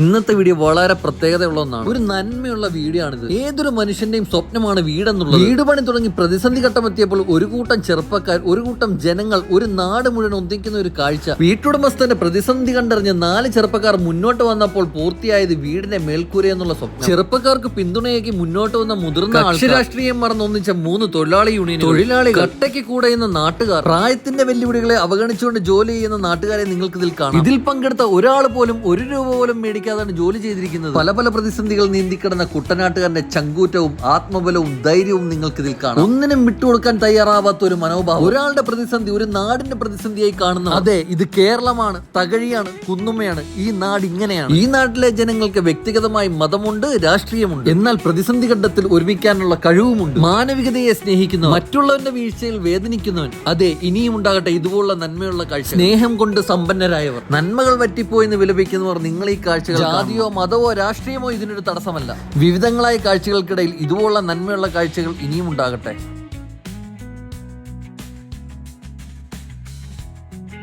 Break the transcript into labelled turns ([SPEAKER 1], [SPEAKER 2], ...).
[SPEAKER 1] ഇന്നത്തെ വീഡിയോ വളരെ പ്രത്യേകതയുള്ള ഒന്നാണ്. ഒരു നന്മയുള്ള വീഡിയോ ആണിത് ഏതൊരു മനുഷ്യന്റെയും സ്വപ്നമാണ് വീടെന്നുള്ളത്. വീട് പണി തുടങ്ങി പ്രതിസന്ധി ഘട്ടം എത്തിയപ്പോൾ ഒരു കൂട്ടം ചെറുപ്പക്കാർ ഒരു കൂട്ടം ജനങ്ങൾ ഒരു നാട് മുഴുവൻ ഒന്നിക്കുന്ന ഒരു കാഴ്ച. വീട്ടുടമസ്ഥന്റെ പ്രതിസന്ധി കണ്ടറിഞ്ഞ് നാല് ചെറുപ്പക്കാർ മുന്നോട്ട് വന്നപ്പോൾ പൂർത്തിയായത് വീടിന്റെ മേൽക്കൂര എന്നുള്ള സ്വപ്നം. ചെറുപ്പക്കാർക്ക് പിന്തുണയേക്ക് മുന്നോട്ട് വന്ന മുതിർന്ന രാഷ്ട്രീയം മറന്നൊന്നിച്ച മൂന്ന് തൊഴിലാളി യൂണിയൻ തൊഴിലാളി കട്ടയ്ക്ക് കൂടെ എന്ന നാട്ടുകാർ. പ്രായത്തിന്റെ വെല്ലുവിളികളെ അവഗണിച്ചുകൊണ്ട് ജോലി ചെയ്യുന്ന നാട്ടുകാരെ നിങ്ങൾക്ക് ഇതിൽ കാണാം. ഇതിൽ പങ്കെടുത്ത ഒരാൾ പോലും ഒരു രൂപ പോലും മേടിക്കാതാണ് ജോലി ചെയ്തിരിക്കുന്നത്. പല പല പ്രതിസന്ധികൾ നീന്തി നീന്തിക്കിടന്ന കുട്ടനാട്ടുകാരന്റെ ചങ്കൂറ്റവും ആത്മബലവും ധൈര്യവും നിങ്ങൾക്ക് ഇതിൽ കാണാം. ഒന്നിനും വിട്ടുകൊടുക്കാൻ തയ്യാറാവാത്ത ഒരു മനോഭാവം. ഒരാളുടെ പ്രതിസന്ധി ഒരു നാടിന്റെ പ്രതിസന്ധിയായി കാണുന്നു അതെ ഇത് കേരളമാണ് തകഴിയാണ് കുന്നുമ്മയാണ് ഈ നാട് ഇങ്ങനെയാണ്. ഈ നാട്ടിലെ ജനങ്ങൾക്ക് വ്യക്തിഗതമായി മതമുണ്ട് രാഷ്ട്രീയമുണ്ട്. എന്നാൽ പ്രതിസന്ധി ഘട്ടത്തിൽ ഒരുമിക്കാനുള്ള കഴിവുമുണ്ട്. മാനവികതയെ സ്നേഹിക്കുന്നവൻ. മറ്റുള്ളവന്റെ വീഴ്ചയിൽ വേദനിക്കുന്നവൻ. അതെ ഇനിയും ഉണ്ടാകട്ടെ ഇതുപോലുള്ള നന്മയുള്ള കാഴ്ച സ്നേഹം കൊണ്ട് സമ്പന്നരായവർ. നന്മകൾ വറ്റിപ്പോയെന്ന് വിലപിക്കുന്നവർ നിങ്ങൾ ഈ ജാതിയോ മതമോ രാഷ്ട്രീയമോ ഇതിനൊരു തടസ്സമല്ല. വിവിധങ്ങളായ കാഴ്ചകൾക്കിടയിൽ ഇതുപോലുള്ള നന്മയുള്ള കാഴ്ചകൾ ഇനിയും ഉണ്ടാകട്ടെ.